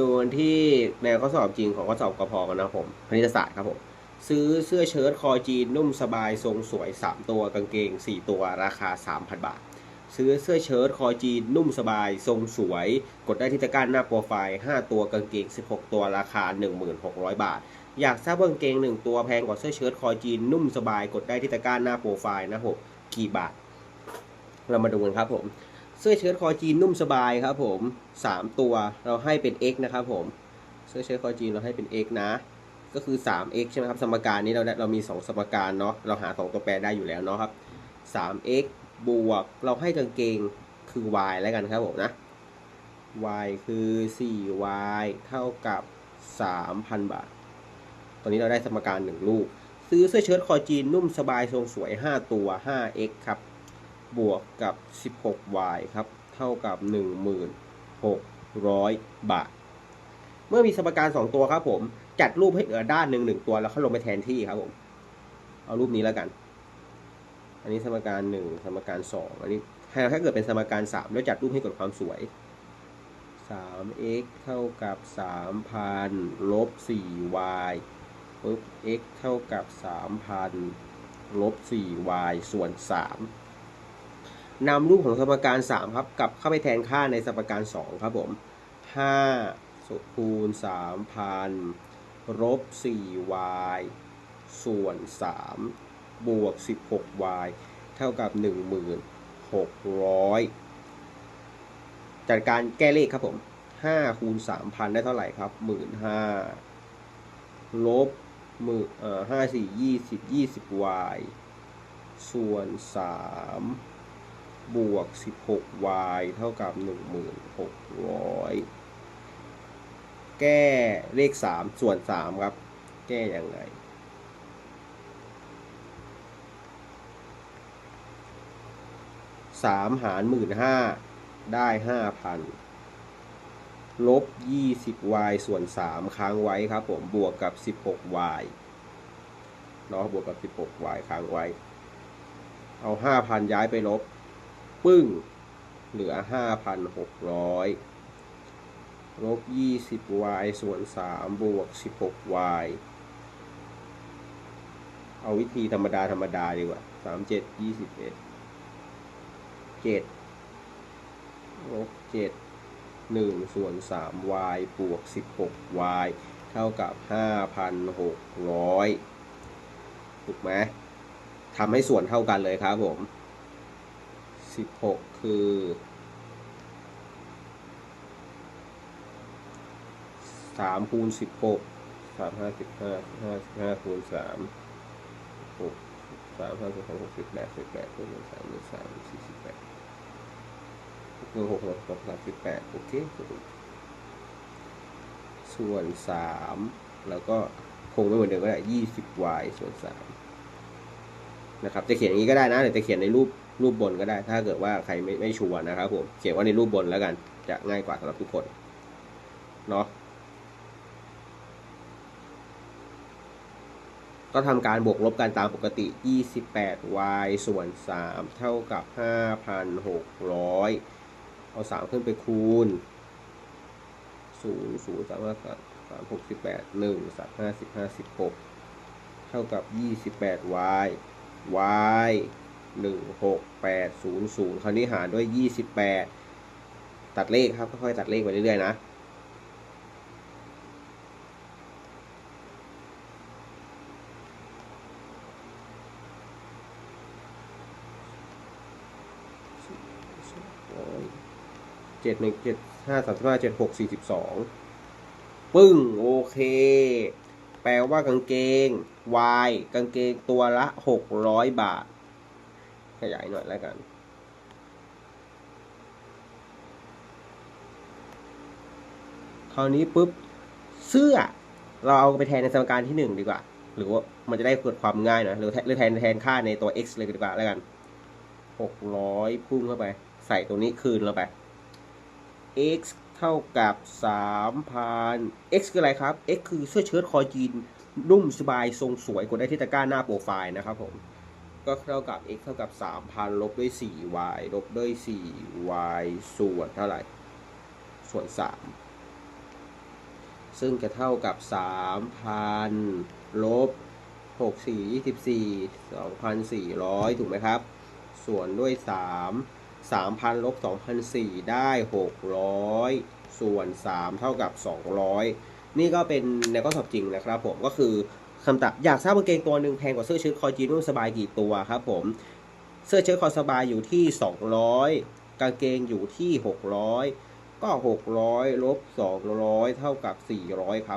ดูกันที่แนวข้อสอบจริงของข้อสอบกพกันนะครับผมคณิตศาสตร์ครับผมซื้อเสื้อเชิ้ตคอจีนนุ่มสบายทรงสวย 3 ตัวกางเกง 4 ตัวราคา 3,000 บาท ซื้อเสื้อเชิ้ตคอจีนนุ่มสบาย ทรงสวย กดได้ที่ตะกร้าหน้าโปรไฟล์ 5 ตัวกางเกง 16 ตัวราคา 1600 บาท อยากทราบว่ากางเกง 1 ตัวแพงกว่าเสื้อเชิ้ตคอจีนนุ่มสบาย กดได้ที่ตะกร้าหน้าโปรไฟล์นะครับผมกี่บาท เรามาดูกันครับผม เสื้อเชิ้ตคอจีนนุ่มสบายครับผม3ตัวเราให้เป็น X นะครับผมเสื้อเชิ้ตคอจีนเราให้เป็น x นะ ก็คือ 3x ใช่ไหมครับ สมการนี้เราได้เรามี 2 สมการเนาะเราหา 2 ตัวแปรได้อยู่แล้วเนาะครับ 3x บวกเราให้กางเกงคือ y แล้วกันครับผมนะ y คือ 4y เท่ากับ 3,000 บาท ตอนนี้เราได้สมการ 1 ลูก ซื้อเสื้อเชิ้ตคอจีนนุ่มสบายทรงสวย 5 ตัว 5x ครับ บวกกับ 16y ครับ เท่ากับ 1,600 บาท เมื่อมีสมการ 2 ตัวครับผม จัดรูปให้เหลือด้านหนึ่งหนึ่งตัวแล้วเขาลงไปแทนที่ครับผม เอารูปนี้แล้วกัน อันนี้สมการ 1 สมการ 2 อันนี้ถ้าเกิดเป็นสมการ 3 แล้วจัดรูปให้เกิดความสวย 3x เท่ากับ 3,000ลบ 4y ปุ๊บ x เท่ากับ 3,000ลบ 4y ส่วน 3 นำรูปของสมการ3ครับกลับเข้าไปแทนค่าในสมการ2ครับผม5คูณ3,000ลบ 4y ส่วน 3 บวก 16y เท่ากับ 1,600 จัดการแก้เลขครับผม5คูณ3,000 ได้เท่าไหร่ครับ 15,000ลบมือเอ่อ5 4 20 20y ส่วน 3 บวก 16y เท่ากับ 1,600 แก้เลข 3 ส่วน 3 ครับ แก้ยังไง สามหารหมื่นห้าได้ห้าพันลบยี่สิบ y ส่วนสามค้างไว้ครับผม บวกกับสิบหก y เนาะบวกกับสิบหก y ค้างไว้ เอาห้าพันย้ายไปลบ ปึ้ง เหลือห้าพันหกร้อยลบยี่สิบ y ส่วนสามบวกสิบหก y เอาวิธีธรรมดา ธรรมดาดีกว่าสามเจ็ดยี่สิบเอ็ดเจ็ดลบเจ็ดหนึ่งส่วนสาม y บวกสิบหก y เท่ากับห้าพันหกร้อยถูกไหมทำให้ส่วนเท่ากันเลยครับผม สิบหกคือสามคูณสิบหกสามห้าสิบห้าห้าสิบห้าคูณสามหกสามห้าสิบหกหกสิบแปดสิบแปดคูณหนึ่งสามหนึ่งสามสี่สิบแปดหนึ่งหกหกหกสามสิบแปดโอเคส่วนสามแล้วก็คงไม่เหมือนเดิมก็ได้ยี่สิบ y ส่วนสามนะครับจะเขียนอย่างนี้ก็ได้นะหรือจะเขียนในรูป รูปบนก็ได้ ถ้าเกิดว่าใครไม่ไม่ชัวร์นะครับผมเขียนว่าในรูปบนแล้วกันจะง่ายกว่าสำหรับทุกคนเนาะก็ทำการบวกลบกันตามปกติ 28y ส่วน 3 เท่ากับ 5,600 เอาสามขึ้นไปคูณศูนย์ศูนย์สามห้าสามสามหกสิบแปดหนึ่งสามห้าสิบห้าสิบหกเท่ากับยี่สิบแปด y y หนึ่งหกแปดศูนย์ศูนย์คราวนี้หารด้วยยี่สิบแปดตัดเลขครับ ค่อยๆ ตัดเลขไปเรื่อยๆ นะ เจ็ดหนึ่งเจ็ดห้าสามสิบห้าเจ็ดหกสี่สิบสองปึ้ง โอเค แปลว่ากางเกง Y กางเกงตัวละหกร้อยบาท ขยายหน่อยแล้วกัน คราวนี้ปุ๊บ เสื้อ เราเอาไปแทนในสมการที่หนึ่งดีกว่า หรือว่ามันจะได้เกิดความง่ายหนะหรือแทนหรือแทนแทนค่าในตัว x เลยดีกว่าแล้วกันหกร้อยพุ่งเข้าไป ใส่ตัวนี้คืนลงไป x เท่ากับ3,000 x คืออะไรครับ x คือเสื้อเชิ้ตคอจีนนุ่มสบายทรงสวยกดได้ที่ตะกร้าหน้าโปรไฟล์นะครับผม ก็เท่ากับ x เท่ากับ 3,000 ลบด้วย 4y ลบด้วย 4y ส่วนเท่าไหร่ ส่วน 3 ซึ่งจะเท่ากับ 3,000 ลบ 64 24 2,400 ถูกไหมครับ ส่วนด้วย 3 3,000 ลบ2,004ได้ 600 ส่วน 3 เท่ากับ 200 นี่ก็เป็นในข้อสอบจริงนะครับผมก็คือ คำตอบอยากทราบกางเกงตัวหนึ่งแพงกว่าเสื้อเชิ้ตคอจีนนุ่มสบายกี่ตัวครับผม เสื้อเชิ้ตคอสบายอยู่ที่ 200 กางเกงอยู่ที่ 600 ก็ 600ลบ200 เท่ากับ 400 ครับ